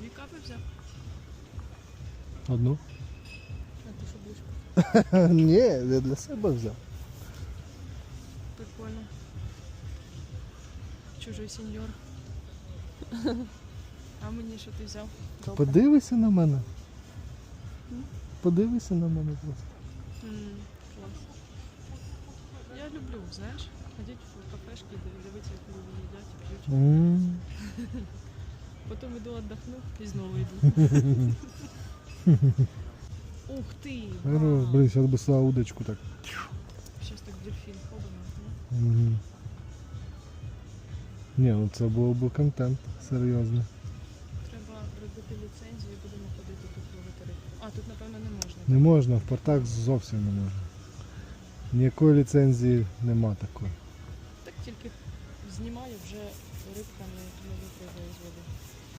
Дві капи взяв. Одну? А ти що будеш? Ні, я для себе взяв. Прикольно. Чужий сеньор. А мені що ти взяв? Добре. Подивися на мене. М? Подивися на мене просто. М, Клас. Я люблю, знаєш, ходити в кафешки, дивитися, як люди їдять п'ють. М. Потім іду віддохну і знову йду. Ух! Хорош, вау. блін, зараз би сюди удочку так. Щас так дельфін ходимо. Угу. Ні, ну це був би контент серйозний. Треба робити ліцензію і будемо ходити тут ловити рибу. А, тут напевно не можна. Не можна, в портах зовсім не можна. Ніякої ліцензії нема такої. Так тільки знімаю вже рибка не, не випливає.